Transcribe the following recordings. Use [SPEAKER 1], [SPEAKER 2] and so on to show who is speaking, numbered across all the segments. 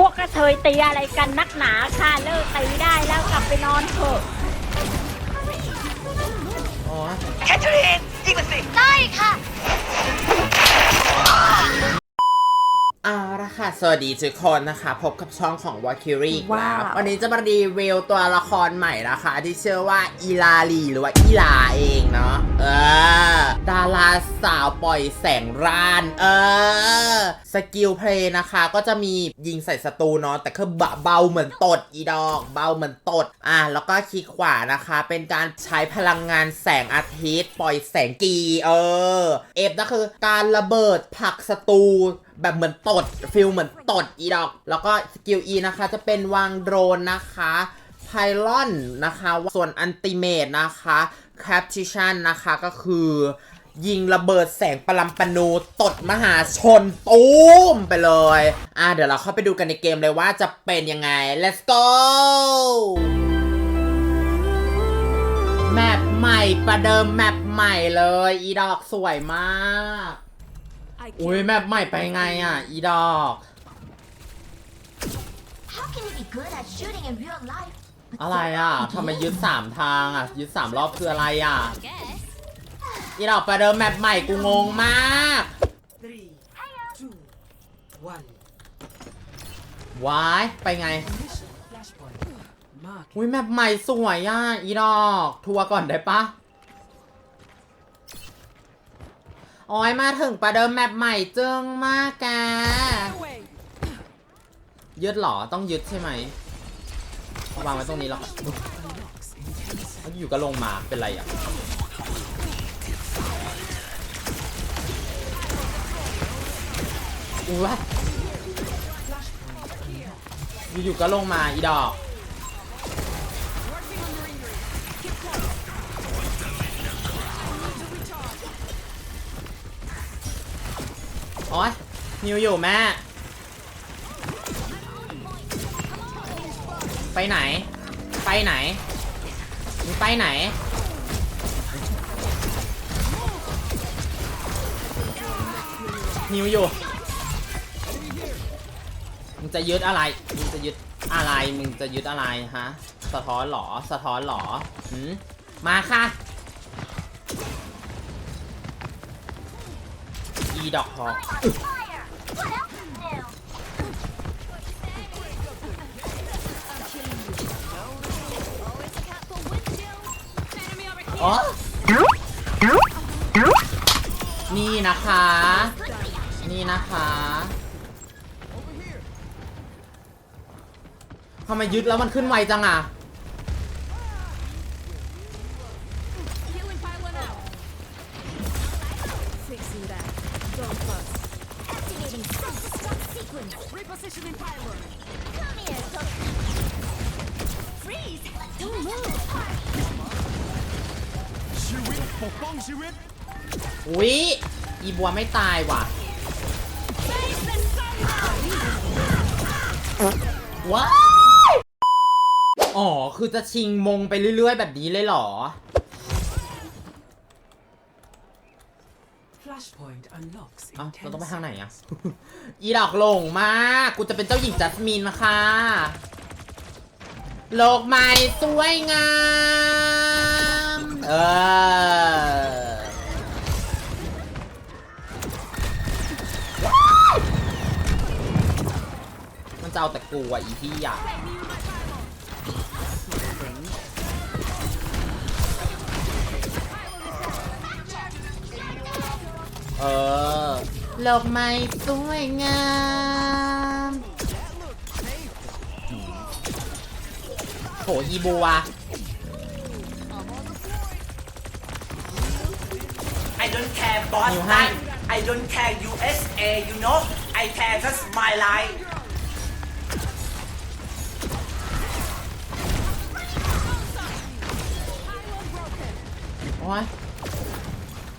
[SPEAKER 1] พวกกระเทยตีอะไรกันนักหนาค่ะเลิกตีได้แล้วกลับไปนอนเถอะ
[SPEAKER 2] อ๋อ
[SPEAKER 3] แคทเธอรีนยิงมันสิ
[SPEAKER 1] ได้ค่ะ
[SPEAKER 2] เอาละค่ะ สวัสดีทุกคนนะคะ พบกับช่องของ w a k i r i
[SPEAKER 1] ว้าว
[SPEAKER 2] วันนี้จะมารีวิวตัวละครใหม่นะคะ ที่ชื่อว่าอีลาลีหรือว่าอีลาเองเนาะ เออ ดาราสาวปล่อยแสงร่าน เออ สกิลเพลย์นะคะ ก็จะมียิงใส่ศัตรูเนาะ แต่คือเบาเบาเหมือนตดอีดอก เบาเหมือนตด อะ แล้วก็คลิกขวานะคะ เป็นการใช้พลังงานแสงอาทิตย์ ปล่อยแสงกี เออ เอฟนะคือการระเบิดผลักศัตรู แบบเหมือนตดฟิลเหมือนตดอีดอก แล้วก็สกิล E นะคะ จะเป็นวางโดรนนะคะไพลอนนะคะ ส่วนอันติเมตนะคะแคปทิชันนะคะก็คือ ยิงระเบิดแสงปรัมปนูตดมหาชนตูมไปเลย อะเดี๋ยวเราเข้าไปดูกันในเกมเลยว่าจะเป็นยังไง let's go แมปใหม่ประเดิมแมปใหม่เลย อีดอกสวยมาก อุ้ยแมปใหม่ไปไงอะ อีดอก
[SPEAKER 4] How can you be good at shooting in real life? but
[SPEAKER 2] อะไร
[SPEAKER 4] so
[SPEAKER 2] อะ
[SPEAKER 4] bad in
[SPEAKER 2] ทำไม
[SPEAKER 4] game?
[SPEAKER 2] ยึดสามทางอะ ยึดสามรอบคืออะไรอะ
[SPEAKER 4] Guess.
[SPEAKER 2] อีดอกประเดิมแมปใหม่กูงงมาก
[SPEAKER 3] three two one
[SPEAKER 2] ว้าย ไปไง
[SPEAKER 3] mission flashpoint mark
[SPEAKER 2] อุ้ยแมปใหม่สวยอะ อีดอก ทัวร์ก่อนได้ปะ โอ้ยมาถึงประเดิมแมปใหม่จึงมากแกยึดหรอต้องยึดใช่ไหมวางไว้ตรงนี้แล้วกันอยู่ก็ลงมาเป็นไรอะอุ้วะอยู่ๆก็ลงมาอีดอก โอ๊ยนิวอยู่แม่ ไปไหน ไปไหนมึงไปไหน นิวอยู่มึงจะยึดอะไร มึงจะยึดอะไร มึงจะยึดอะไรฮะ สะท้อนหรอ สะท้อนหรอหืมมาค่ะ อีดอกทอง
[SPEAKER 4] Fire! What else is new?
[SPEAKER 2] อ๋อนี่นะคะ นี่นะคะทำไมยึดแล้วมันขึ้นไวจังอะ
[SPEAKER 4] self-destruct sequence.
[SPEAKER 5] Repositioning pylon.
[SPEAKER 4] Come here, Toki. Freeze! Don't move.
[SPEAKER 2] อุ๊ยอีบัวไม่ตายว่ะว้ายอ๋อ คือจะชิงมงไปเรื่อยๆ แบบนี้เลยเหรอ
[SPEAKER 3] flashpoint unlocks
[SPEAKER 2] เอ้า
[SPEAKER 3] in
[SPEAKER 2] เรา
[SPEAKER 3] ten
[SPEAKER 2] ต้องไปทางไหน
[SPEAKER 3] seconds
[SPEAKER 2] อะ อีดอกหลงมาก กูจะเป็นเจ้าหญิงจัสมินนะคะโลกใหม่สวยงาม เออ มันจะเอาแต่กูอะอีพี่อะ เออโลกใหม่สวยงามโหอีบัว
[SPEAKER 3] I don't care boss
[SPEAKER 2] นิวให้
[SPEAKER 3] I don't care USA you know I care just my life
[SPEAKER 2] โอ้ย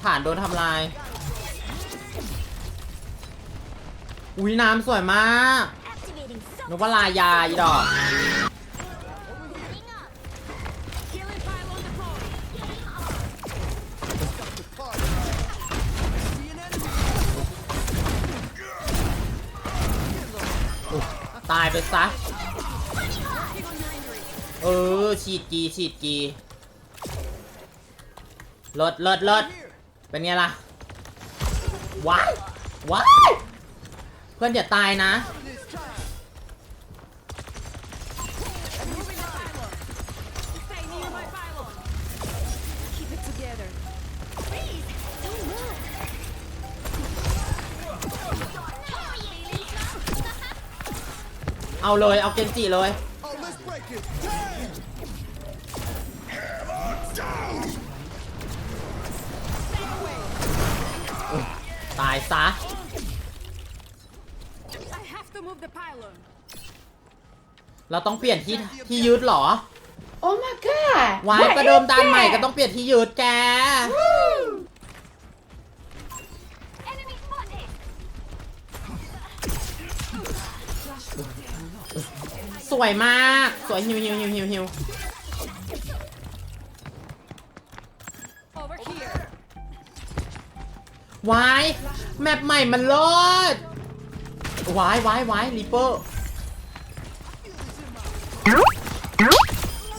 [SPEAKER 2] ฐานโดนทำลาย อุ้ยน้ำสวยมากนกว่าลายาอีดอก ตายไปซะ เออ ฉีดกีฉีดกีลดลดลดเป็นไงล่ะ ว้าย ว้าย พื่อนอย่าตายนะ เอาเลย เอาเกนจิเลยตายซะ
[SPEAKER 5] to move the pylon.
[SPEAKER 2] เราต้องเปลี่ยนที่ที่ยึดเหรอ
[SPEAKER 1] โอ้ my god
[SPEAKER 2] วายประเดิมดานใหม่ก็ต้องเปลี่ยนที่ยึดแก
[SPEAKER 4] Enemy spotted!
[SPEAKER 2] สวยมาก สวยฮิวฮิวฮิวฮิวฮิว
[SPEAKER 5] Over here.
[SPEAKER 2] วายแมปใหม่มันเลิศ วายวายวายริเปอร์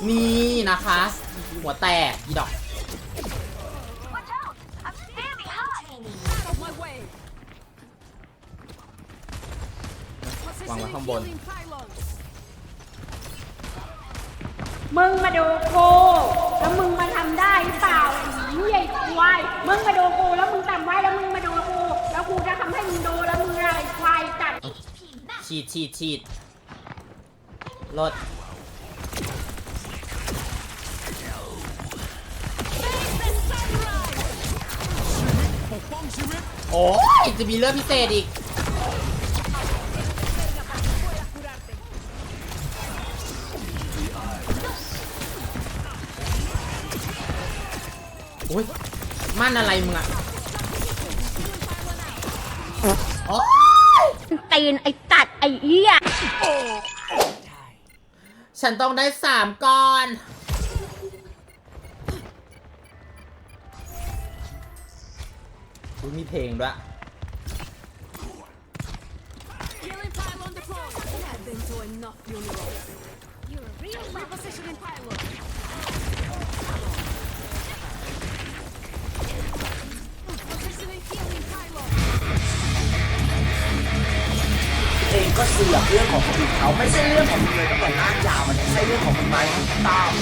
[SPEAKER 2] นี่นะคะ หัวแตกอีดอก วางไว้ข้างบน
[SPEAKER 1] มึงมาดูกูแล้วมึงมาทำได้หรือเปล่าไอ้เหี้ยไอ้ควายมึงมาดูกูแล้วมึงจำไว้แล้วมึงมาดูกูแล้วกูจะทำให้มึงดูแล้วมึงอะไรควายจัด
[SPEAKER 2] ฉีดฉีดฉีดรถโอ้ยจะมีเรื่องพิเศษอีกอุ้ย มั่นอะไรมึงอะโอ้ย
[SPEAKER 1] ตีนไอ้ตัด ไอ้เหี้ย
[SPEAKER 2] ฉันต้องได้สามก้อน อุ๊ยมีเพลงด้วย
[SPEAKER 5] Healing pylon deployed. I've been to enough funerals.
[SPEAKER 4] You're a real
[SPEAKER 5] Repositioning pylon.
[SPEAKER 3] สือกเรื่องของคนอื่นเขาไม่ใช่เรื่องของมึงเลยตั้งแต่ลากยาวมันไม่ใช่เรื่องของมึงไหมตาม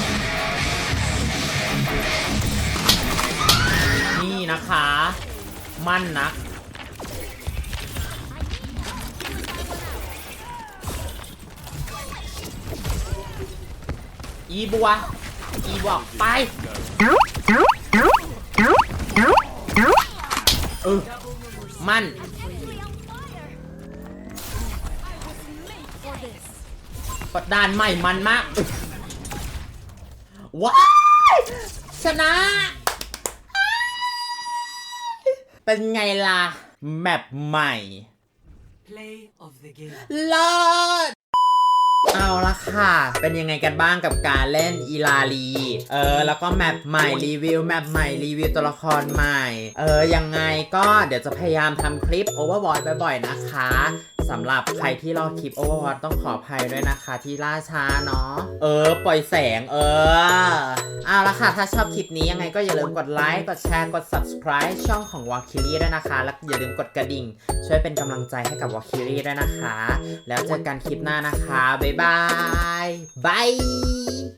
[SPEAKER 2] นี่นะคะ มั่นนะอีบัว อีบอกไปเออมั่น กดดานใหม่มันมากอึ๊ะว้ายชนะ เป็นไงล่ะ แมปใหม่
[SPEAKER 3] Play of the game
[SPEAKER 2] เลิศเอาละค่ะ เป็นยังไงกันบ้างกับการเล่นอีลาลี เออ แล้วก็แมปใหม่รีวิวแมปใหม่รีวิวตัวละครใหม่ เออ ยังไงก็เดี๋ยวจะพยายามทำคลิป Overwatch บ่อยๆนะคะ สำหรับใครที่รอคลิป Overwatch ต้องขออภัยด้วยนะคะ ที่ล่าช้าเนาะ เออ ปล่อยแสงเออ เอาละค่ะ ถ้าชอบคลิปนี้ยังไงก็อย่าลืมกดไลค์ กดแชร์ กด subscribe ช่องของ w a l k i r i ด้วยนะคะ แล้วอย่าลืมกดกระดิ่ง ช่วยเป็นกำลังใจให้กับ w a l k i r i ด้วยนะคะ แล้วเจอกันคลิปหน้านะคะ บ๊ายบายบาย